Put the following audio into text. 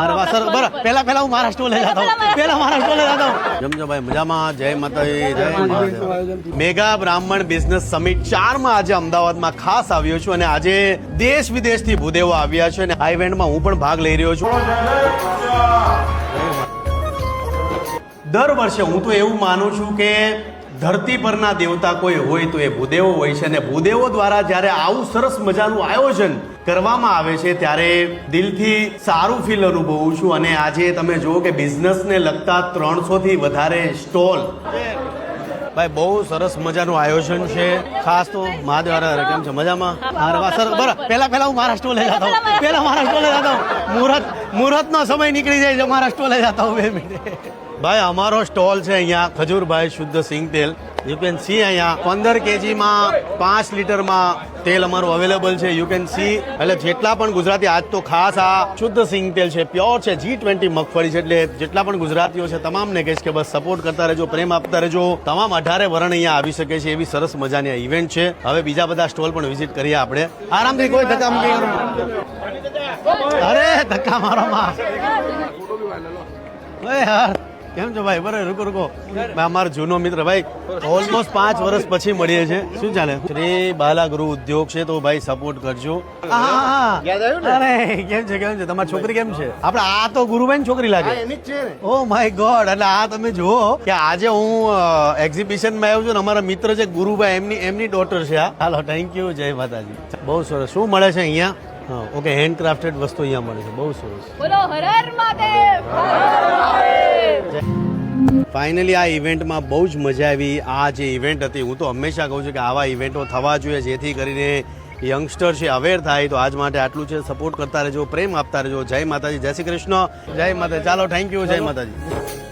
અરે વાહ સર બરાબર પેલા પેલા હું મારા સ્ટોલે જતો પેલા મારા સ્ટોલે જતો જમજો ભાઈ મજામાં? જય માતાજી જય મહાદેવ. મેગા બ્રાહ્મણ બિઝનેસ સમિટ ચારમાં આજે અમદાવાદમાં ખાસ આવ્યો છું અને આજે દેશ વિદેશથી ભૂદેવો આવ્યા છે અને આ ઇવેન્ટમાં હું પણ ભાગ લઈ રહ્યો છું. દર વર્ષે હું તો એવું માનું છું કે ધરતી પરના દેવતા કોઈ હોય તો એ ભૂદેવો હોય છે અને ભૂદેવો દ્વારા જ્યારે આવું સરસ મજાનું આયોજન કરવામાં આવે છે ત્યારે દિલથી સારું ફીલ અનુભવું છું. અને આજે તમે જુઓ કે બિઝનેસને લગતા ત્રણસો થી વધારે સ્ટોલ ભાઈ, બહુ સરસ મજાનું આયોજન છે. ખાસ તો મહાદ્વારા કેમ છે? મજામાં? હારવા સર, બરાબર. પહેલા પહેલા હું મારા સ્ટોલે જતો પહેલા મારા સ્ટોલે જતો મુહૂર્ત મુહૂર્તનો સમય નીકળી જાય છે મારા સ્ટોલે જતા હું બે મિનિટે. ભાઈ, અમારો સ્ટોલ છે અહીંયા, ખજૂરભાઈ શુદ્ધ સિંગ તેલ. યુ કેન સી અહીંયા પંદર કેજીમાં પાંચ લીટરમાં તેલ અમારું અવેલેબલ છે. યુ કેન સી એટલે જેટલા પણ ગુજરાતી, આજ તો ખાસ આ શુદ્ધ સિંગ તેલ છે પ્યોર છે જી ટ્વેન્ટી મગફળી છે, એટલે જેટલા પણ ગુજરાતીઓ છે, તમામને કહીશ કે બસ સપોર્ટ કરતા રહેજો, પ્રેમ આપતા રહેજો. તમામ અઢારે વરણ અહીંયા આવી શકે છે, એવી સરસ મજાની આ ઇવેન્ટ છે. હવે બીજા બધા સ્ટોલ પણ વિઝિટ કરીએ આપણે. આરામથી કોઈ ધક્કા અરે, ધક્કા મારો માં યાર. કેમ છો ભાઈ? બરાબર રૂકો રૂકો. ભાઈ અમારો જૂનો મિત્ર ભાઈ ઓલમોસ્ટ પાંચ વર્ષ પછી મળીએ છે શું ચાલે? શ્રી બાલા ગૃહ ઉદ્યોગ છે તો ભાઈ સપોર્ટ કરજો. હા, હા, હા. અરે કેમ છે કેમ છે? તમારી છોકરી કેમ છે? આપણે આ તો ગુરુભાઈ છોકરી લાગે. ઓ માય ગોડ એટલે આ તમે જુઓ કે આજે હું એક્ઝિબિશનમાં આવ્યો છું ને અમારા મિત્ર છે ગુરુભાઈ એમની એમની ડોટર છે આ હાલો થેન્ક યુ જય માતાજી. બહુ સરસ. શું મળે છે અહીંયા? હા ઓકે હેન્ડક્રાફ્ટેડ વસ્તુ અહીંયા મળે છે. બહુ સરસ. બોલો હર હર મહાદેવ હર હર મહાદેવ. ફાઇનલી આ ઇવેન્ટમાં બહુ જ મજા આવી. આ જે ઇવેન્ટ હતી હું તો હંમેશા કહું છું કે આવા ઇવેન્ટો થવા જોઈએ જેથી કરીને યંગસ્ટર છે અવેર થાય. તો આજ માટે આટલું છે. સપોર્ટ કરતા રહેજો પ્રેમ આપતા રહેજો. જય માતાજી. જય શ્રી કૃષ્ણ. જય માતા ચાલો થેન્ક યુ જય માતાજી.